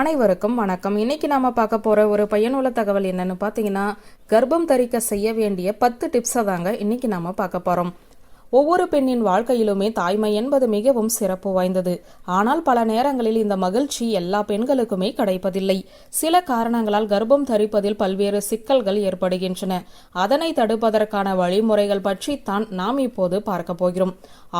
அனைவருக்கும் வணக்கம். இன்னைக்கு நாம பார்க்க போற ஒரு பயனுள்ள தகவல் என்னன்னு பார்த்தீங்கன்னா கர்ப்பம் தரிக்க செய்ய வேண்டிய பத்து டிப்ஸை தாங்க இன்னைக்கு நாம பார்க்க போறோம். ஒவ்வொரு பெண்ணின் வாழ்க்கையிலுமே தாய்மை என்பது மிகவும் சிறப்பு வாய்ந்தது. ஆனால் பல நேரங்களில் இந்த மகிழ்ச்சி எல்லா பெண்களுக்குமே கிடைப்பதில்லை. சில காரணங்களால் கர்ப்பம் தரிப்பதில் பல்வேறு சிக்கல்கள் ஏற்படுகின்றன. அதனை தடுப்பதற்கான வழிமுறைகள் பற்றித்தான் நாம் இப்போது பார்க்க போகிறோம்.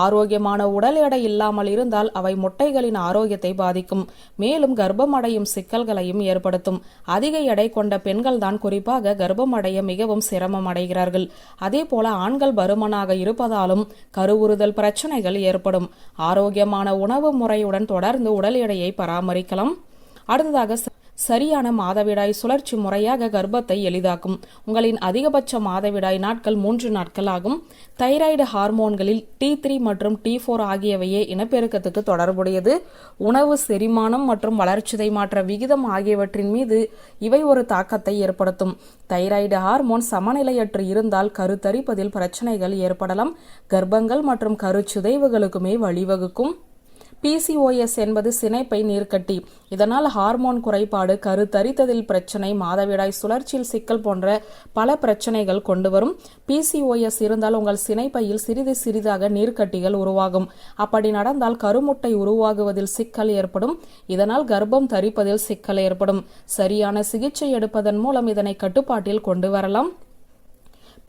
ஆரோக்கியமான உடல் எடை இல்லாமல் இருந்தால் அவை முட்டைகளின் ஆரோக்கியத்தை பாதிக்கும். மேலும் கர்ப்பம் அடையும் சிக்கல்களையும் ஏற்படுத்தும். அதிக எடை கொண்ட பெண்கள் தான் குறிப்பாக கர்ப்பம் அடைய மிகவும் சிரமம் அடைகிறார்கள். அதே போல ஆண்கள் பருமனாக இருப்பதாலும் கருவுறுதல் பிரச்சனைகள் ஏற்படும். ஆரோக்கியமான உணவு முறையுடன் தொடர்ந்து உடல் எடையை பராமரிக்கலாம். அடுத்ததாக சரியான மாதவிடாய் சுழற்சி முறையாக கர்ப்பத்தை எளிதாக்கும். உங்களின் அதிகபட்ச மாதவிடாய் நாட்கள் மூன்று நாட்கள் ஆகும் தைராய்டு ஹார்மோன்களில் டி த்ரீ மற்றும் டி ஃபோர் ஆகியவையே இனப்பெருக்கத்துக்கு தொடர்புடையது. உணவு செரிமானம் மற்றும் வளர்ச்சிதை மாற்ற விகிதம் ஆகியவற்றின் மீது இவை ஒரு தாக்கத்தை ஏற்படுத்தும். தைராய்டு ஹார்மோன் சமநிலையற்று இருந்தால் கருத்தரிப்பதில் பிரச்சனைகள் ஏற்படலாம். கர்ப்பங்கள் மற்றும் கருச்சிதைவுகளுக்குமே வழிவகுக்கும். பிசிஓஎஸ் என்பது சினைப்பை நீர்க்கட்டி. இதனால் ஹார்மோன் குறைபாடு கருத்தரித்ததில் பிரச்சனை மாதவிடாய் சுழற்சியில் சிக்கல் போன்ற பல பிரச்சனைகள் கொண்டு வரும். பிசிஓஎஸ் இருந்தால் உங்கள் சினைப்பையில் சிறிது சிறிதாக நீர்க்கட்டிகள் உருவாகும். அப்படி நடந்தால் கருமுட்டை உருவாகுவதில் சிக்கல் ஏற்படும். இதனால் கர்ப்பம் தரிப்பதில் சிக்கல் ஏற்படும். சரியான சிகிச்சை எடுப்பதன் மூலம் இதனை கட்டுப்பாட்டில் கொண்டு வரலாம்.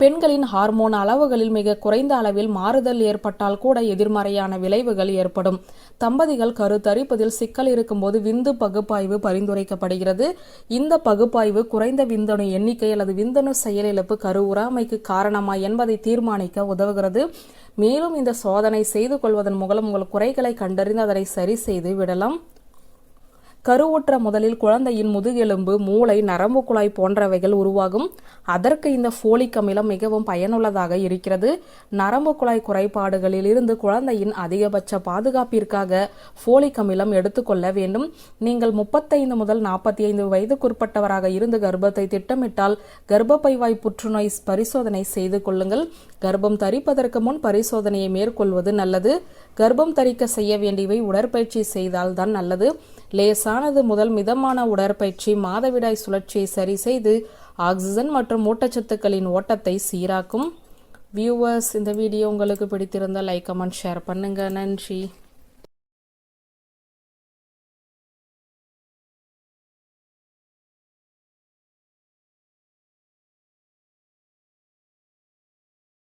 பெண்களின் ஹார்மோன் அளவுகளில் மிக குறைந்த அளவில் மாறுதல் ஏற்பட்டால் கூட எதிர்மறையான விளைவுகள் ஏற்படும். தம்பதிகள் கருத்தரிப்பதில் சிக்கல் இருக்கும்போது விந்து பகுப்பாய்வு பரிந்துரைக்கப்படுகிறது. இந்த பகுப்பாய்வு குறைந்த விந்தணு எண்ணிக்கை அல்லது விந்தணு செயலிழப்பு கரு உறாமைக்கு காரணமா என்பதை தீர்மானிக்க உதவுகிறது. மேலும் இந்த சோதனை செய்து கொள்வதன் மூலம் உங்கள் குறைகளை கண்டறிந்து அதனை சரி செய்து விடலாம். கருவுற்ற முதலில் குழந்தையின் முதுகெலும்பு மூளை நரம்பு குழாய் போன்றவைகள் உருவாகும். அதற்கு இந்த ஃபோலிக் அமிலம் மிகவும் பயனுள்ளதாக இருக்கிறது. நரம்பு குழாய் குறைபாடுகளில் இருந்து குழந்தையின் அதிகபட்ச பாதுகாப்பிற்காக ஃபோலிக் அமிலம் எடுத்துக்கொள்ள வேண்டும். நீங்கள் முப்பத்தைந்து முதல் நாற்பத்தி ஐந்து வயதுக்குட்பட்டவராக இருந்து கர்ப்பத்தை திட்டமிட்டால் கர்ப்பப்பைவாய் புற்றுநோய் பரிசோதனை செய்து கொள்ளுங்கள். கர்ப்பம் தரிப்பதற்கு முன் பரிசோதனையை மேற்கொள்வது நல்லது. கர்ப்பம் தரிக்க செய்ய வேண்டியவை உடற்பயிற்சி செய்தால்தான் நல்லது. லேசானது முதல் மிதமான உடற்பயிற்சி மாதவிடாய் சுழற்சியை சரி செய்து ஆக்சிஜன் மற்றும் ஊட்டச்சத்துக்களின் ஓட்டத்தை சீராக்கும். வியூவர்ஸ் இந்த வீடியோ உங்களுக்கு பிடித்திருந்தால் லைக் கமெண்ட் ஷேர் பண்ணுங்கள் நன்றி.